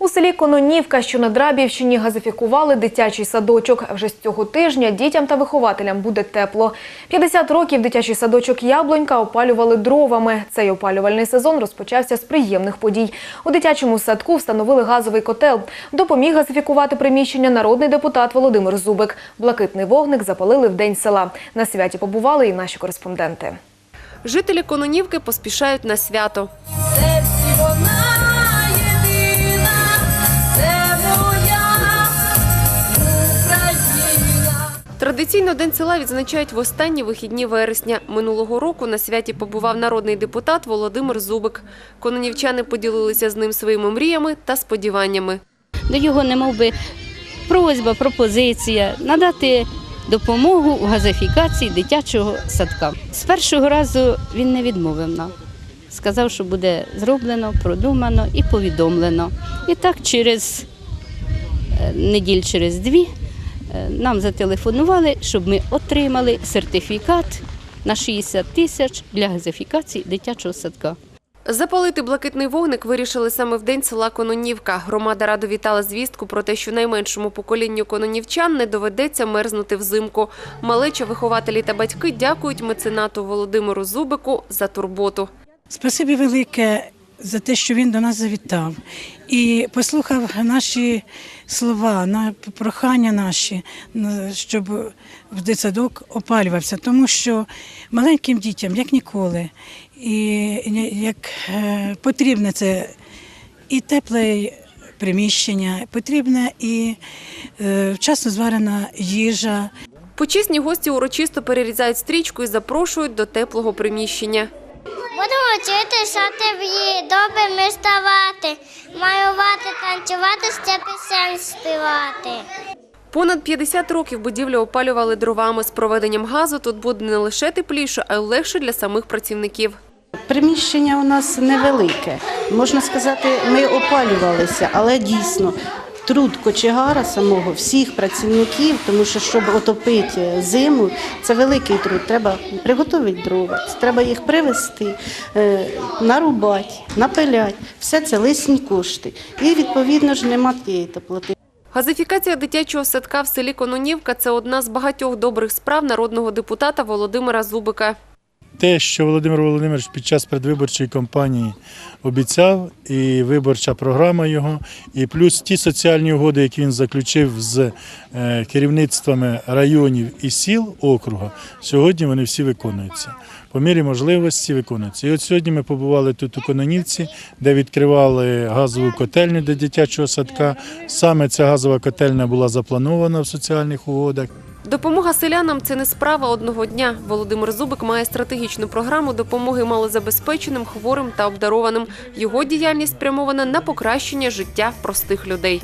У селі Кононівка, що на Драбівщині, газифікували дитячий садочок. Вже з цього тижня дітям та вихователям буде тепло. 50 років дитячий садочок Яблонька опалювали дровами. Цей опалювальний сезон розпочався з приємних подій. У дитячому садку встановили газовий котел. Допоміг газифікувати приміщення народний депутат Володимир Зубик. Блакитний вогник запалили в день села. На святі побували і наші кореспонденти. Жителі Кононівки поспішають на свято. Традиційно День села відзначають в останні вихідні вересня. Минулого року на святі побував народний депутат Володимир Зубик. Кононівчани поділилися з ним своїми мріями та сподіваннями. до його немов би просьба, пропозиція надати допомогу в газифікації дитячого садка. З першого разу він не відмовив нам. Сказав, що буде зроблено, продумано і повідомлено. І так через е, неділь через дві нам зателефонували, щоб ми отримали сертифікат на 60 тисяч для газифікації дитячого садка. Запалити блакитний вогник вирішили саме в день села Кононівка. Громада радо вітала звістку про те, що найменшому поколінню кононівчан не доведеться мерзнути взимку. Малеча, вихователі та батьки дякують меценату Володимиру Зубику за турботу. Спасибі велике за те, що він до нас завітав. І послухав наші слова, на прохання наші, щоб в дитсадок опалювався, тому що маленьким дітям, як ніколи, і як е, потрібне це і тепле приміщення, потрібна і е, вчасно зварена їжа, Почесні гості урочисто перерізають стрічку і запрошують до теплого приміщення. Будемо вчитися тобі, добрими ставати, малювати, танцювати, ще пісень співати. Понад 50 років будівлю опалювали дровами. З проведенням газу тут буде не лише тепліше, а й легше для самих працівників. Приміщення у нас невелике. Можна сказати, ми опалювалися, але дійсно труд кочегара самого, всіх працівників, тому що щоб отопити зиму, це великий труд. Треба приготувати дрова, треба їх привезти, е, нарубати, напиляти. Все це лисні кошти. І відповідно ж нема тієї теплоти. Газифікація дитячого садка в селі Кононівка – це одна з багатьох добрих справ народного депутата Володимира Зубика. Те, що Володимир Володимирович під час предвиборчої кампанії обіцяв, і виборча програма його, і плюс ті соціальні угоди, які він заключив з е, керівництвами районів і сіл округа, сьогодні вони всі виконуються. По мірі можливості виконуються. І от сьогодні ми побували тут у Кононівці, де відкривали газову котельню для дитячого садка. Саме ця газова котельня була запланована в соціальних угодах. Допомога селянам – це не справа одного дня. Володимир Зубик має стратегічну програму допомоги малозабезпеченим, хворим та обдарованим. Його діяльність спрямована на покращення життя простих людей.